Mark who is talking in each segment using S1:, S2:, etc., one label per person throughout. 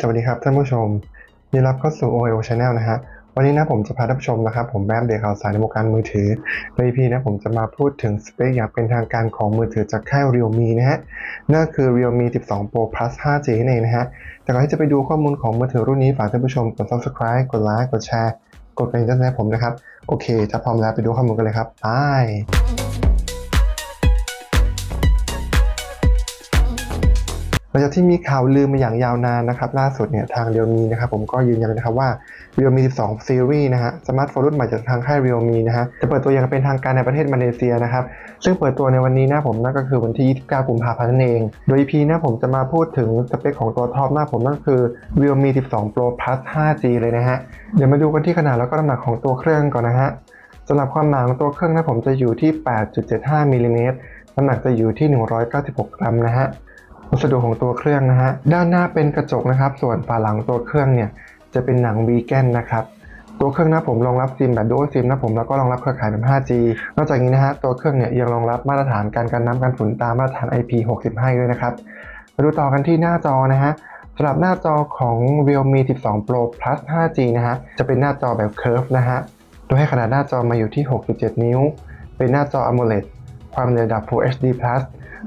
S1: สวัสดีครับท่านผู้ชมยินดีรับเข้าสู่ OIO Channel นะฮะวันนี้นะผมจะพาท่านผู้ชมนะครับ ผมแบมเดข่าวสารในวงการมือถือใน EP นะผมจะมาพูดถึงสเปคอย่างเป็นทางการของมือถือจากค่าย Realme นะฮะนั่นคือ Realme 12 Pro Plus 5G นั่นเองนะฮะแต่ก่อนที่จะไปดูข้อมูลของมือถือรุ่นนี้ฝากท่านผู้ชมกด Subscribe กดไลค์กดแชร์กดกระดิ่งแจ้งเตือนผมนะครับโอเค ถ้าพร้อมแล้วไปดูข้อมูลกันเลยครับไป ลังจากที่มีข่าวลือมาอย่างยาวนานนะครับล่าสุดเนี่ยทาง Realme นะครับผมก็ยืนยันนะครับว่า Realme 12 Series นะฮะสมาร์ทโฟนรุ่นใหม่จากทางค่าย Realme นะฮะจะเปิดตัวอย่างเป็นทางการในประเทศมาเลเซียนะครับซึ่งเปิดตัวในวันนี้นะผมนั่นก็คือวันที่ 29 กุมภาพันธ์นั่นเอง โดย EP นะผมจะมาพูดถึงสเปคของตัวท็อปหน้าผมนั่นคือ Realme 12 Pro Plus 5G เลยนะฮะเดี๋ยวมาดูกันที่ขนาดแล้วก็น้ำหนักของตัวเครื่องก่อนนะฮะสำหรับความหนาของตัวเครื่องนะผมจะอยู่ที่ 8.75มิลลิเมตรน้ำหนักจะอยู่ที่ 196 กรัมนะฮะ วัสดุของตัวเครื่องนะฮะด้านหน้าเป็นกระจกนะครับ ส่วนฝาหลังตัวเครื่องเนี่ยจะเป็นหนังวีแกนนะครับตัวเครื่องนะผมรองรับซิมแบบ Dual SIM นะผมแล้วก็รองรับเครือข่ายแบบ 5G นอกจากนี้นะฮะตัวเครื่องเนี่ยยังรองรับมาตรฐานการกันน้ำกันฝุ่นตามมาตรฐาน IP65 ด้วยนะครับมาดูต่อกันที่หน้าจอนะฮะสำหรับหน้าจอของ Realme 12 Pro Plus 5G นะฮะจะเป็นหน้าจอแบบ Curve นะฮะโดยให้ขนาดหน้าจอมาอยู่ที่ 6.7 นิ้ว เป็นหน้าจอ AMOLED ความเร็วระดับ Full HD+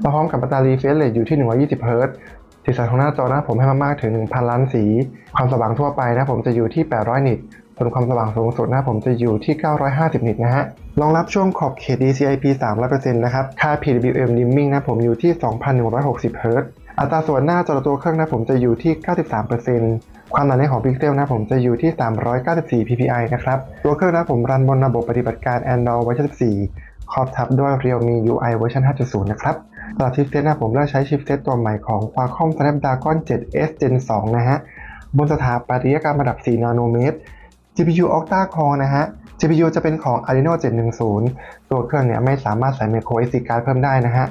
S1: มาพร้อมกับบัตเตอรี่เฟสเลทอยู่ที่ 120เฮิรตซ์สีสันของหน้าจอนะผมให้มามากถึง 1,000 ล้านสี ความสว่างทั่วไปนะผมจะอยู่ที่ 800 นิตส่วนความสว่างสูงสุดนะผมจะอยู่ที่ 950 นิตนะฮะ รองรับช่วงขอบเขต DCI-P 300%นะครับ ค่า PWM dimming นะผมอยู่ที่ 2,160เฮิรตซ์อัตราส่วนหน้าจอตัวเครื่องนะผมจะอยู่ที่ 93%ความหนาแน่นของพิกเซลนะผมจะอยู่ที่ 394 ppi นะครับ ตัวเครื่องนะผมรันบนระบบปฏิบัติการ Android เวอร์ชัน14ขอบทับด้วย Realme UI เวอร์ชัน5.0 นะครับ สำหรับชิปเซตนะผมเลือกใช้ชิปเซตตัวใหม่ของ Qualcomm Snapdragon 7S Gen 2 นะฮะ บนสถาปัตยกรรมระดับ 4 นาโนเมตร GPU Octa Core นะฮะ GPU จะเป็นของ Adreno 710 ตัวเครื่องเนี่ยไม่สามารถใส่ micro SD card เพิ่มได้นะฮะ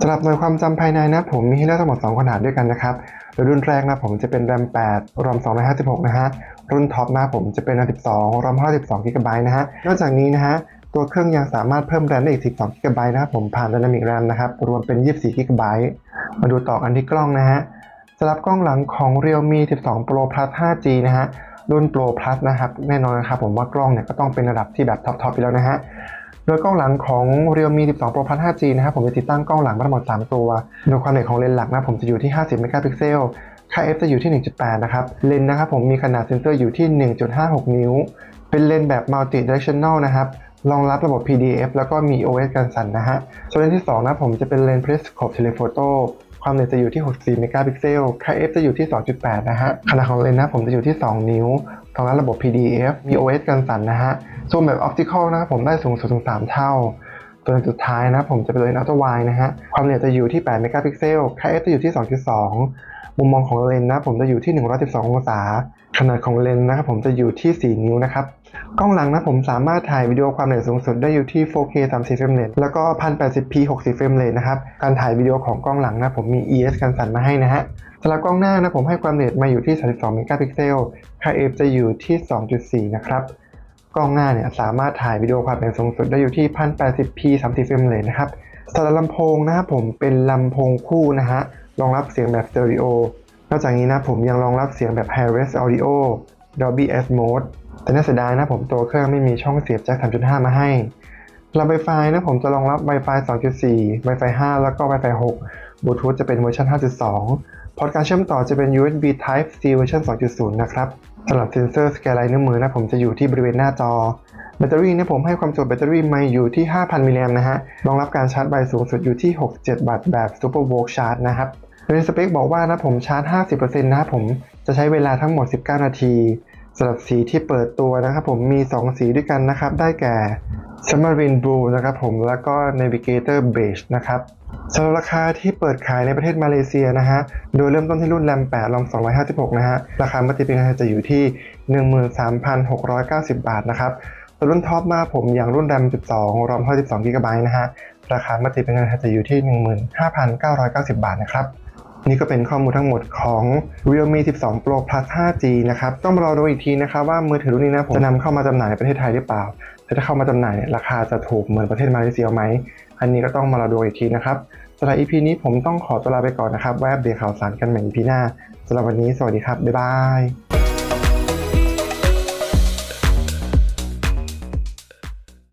S1: สำหรับหน่วยความจำภายในนะผมมีให้เลือกทั้งหมด 2 ขนาดด้วยกันนะครับโดยรุ่นแรกนะผมจะเป็น RAM 8 ROM 256 นะฮะ รุ่นท็อปนะผมจะเป็น RAM 12 ROM 512 GB นะฮะ นอกจากนี้นะฮะ ตัวเครื่องยังสามารถเพิ่มแรมได้อีก 12 GB นะครับผมผ่าน Dynamic RAM นะครับ รวมเป็น 24 GB มาดูต่อกันที่กล้องนะฮะสำหรับกล้องหลังของ Realme 12 Pro Plus 5G นะฮะรุ่น Pro Plus นะครับแน่นอนนะครับผมว่ากล้องเนี่ยก็ต้องเป็นระดับที่แบบท็อปๆไปแล้วนะฮะโดยกล้องหลังของ Realme 12 Pro Plus 5G นะครับผมจะติดตั้งกล้องหลังมาทั้งหมด 3 ตัว โดยความละเอียดของเลนส์หลักนะผมจะอยู่ที่ 50 เมกะพิกเซล ค่า f จะอยู่ที่ 1.8 นะครับ เลนส์นะครับผมมีขนาดเซนเซอร์อยู่ที่ 1.56 นิ้ว เป็นเลนส์แบบ multi directional นะครับ รองรับระบบ PDF แล้วก็มี OS กันสั่นนะฮะ ส่วนเลนส์ที่ 2 นะผมจะเป็นเลนส์ periscope telephoto ความเร็วจะอยู่ที่ 64 เมกะพิกเซล ค่า f จะอยู่ที่ 2.8 นะฮะ ขนาดของเลนส์นะผมจะอยู่ที่ 2 นิ้วรองรับระบบ PDF มี OS กันสั่นนะฮะ ซูมแบบ optical นะครับผมได้สูงสุดถึง 3 เท่า ตัวเลนส์สุดท้ายนะผมจะเป็นเลนส์อัลตร้าไวนะฮะ ความละเอียดจะอยู่ที่ 8 เมกะพิกเซลค่า f จะอยู่ที่ 2.2 มุมมองของเลนส์นะผมจะอยู่ที่ 112 องศา ขนาดของเลนส์นะครับผมจะอยู่ที่ 4 นิ้วนะครับ กล้องหลังนะผมสามารถถ่ายวิดีโอความละเอียดสูงสุดได้อยู่ที่ 4K 30เฟรมเรทแล้วก็ 1080p 60เฟรมเรทนะครับ การถ่ายวิดีโอของกล้องหลังนะผมมี ES กันสั่นมาให้นะฮะสำหรับกล้องหน้านะผมให้ความละเอียดมาอยู่ที่ 32 เมกะพิกเซลค่า f จะอยู่ที่ 2.4 นะครับ กล้องหน้าเนี่ยสามารถถ่ายวิดีโอความละเอียดสูงสุดได้อยู่ที่ 1080p 30เฟรมเรทนะครับสำหรับลำโพงนะครับผมเป็นลำโพงคู่นะฮะรองรับเสียงแบบสเตอริโอนอกจากนี้นะผมยังรองรับเสียงแบบ High Res Audio Dolby Atmos แต่น่าเสียดายนะผมตัวเครื่องไม่มีช่องเสียบแจ็ค3.5 มาให้ลำ Wi-Fi นะผมจะรองรับ Wi-Fi 2.4 Wi-Fi 5 แล้วก็ Wi-Fi 6 Bluetooth จะเป็นเวอร์ชัน5.2 พอร์ตการเชื่อมต่อจะเป็น USB Type C เวอร์ชัน2.0 นะครับ สำหรับเซนเซอร์สแกนลายนิ้วมือนะผมจะอยู่ที่บริเวณหน้าจอ แบตเตอรี่เนี่ยผมให้ความจุแบตเตอรี่มาอยู่ที่ 5,000 มิลลิแอมนะฮะรองรับการชาร์จไวสูงสุดอยู่ที่ 67 วัตต์แบบซูเปอร์โวลต์ชาร์จนะครับโดยสเปคบอกว่านะผมชาร์จ 50%นะครับผมจะใช้เวลาทั้งหมด 19 นาที สำหรับสีที่เปิดตัวนะครับผมมี 2 สีด้วยกันนะครับ ได้แก่ Submarine Blue นะครับผมแล้วก็ Navigator Beige นะครับสำหรับราคาที่เปิดขายในประเทศมาเลเซียนะฮะ โดยเริ่มต้นที่รุ่น RAM 8 ROM 256 นะฮะ ราคาเมื่อตีเป็นเงินจะอยู่ที่ 13,690 บาทนะครับส่วนรุ่นท็อปมาผมอย่างรุ่น RAM 12 ROM 122 GB นะฮะ ราคาเมื่อตีเป็นเงินจะอยู่ที่ 15,990 บาทนะครับ นี่ก็เป็นข้อมูลทั้งหมดของ Realme 12 Pro Plus 5G นะครับ ต้องรอดูอีกทีนะครับว่ามือถือรุ่นนี้นะผมจะนำเข้ามาจำหน่ายในประเทศไทยหรือเปล่าแต่ถ้าเข้ามาจำหน่ายเนี่ยราคาจะถูกเหมือนประเทศมาเลเซียไหม อันนี้ก็ต้องมารอดูอีกทีนะครับสำหรับ EP นี้ผมต้องขอตัวลาไปก่อนนะครับแวบเดตข่าวสารกันใหม่ EP หน้าสำหรับวันนี้สวัสดีครับบ๊ายบาย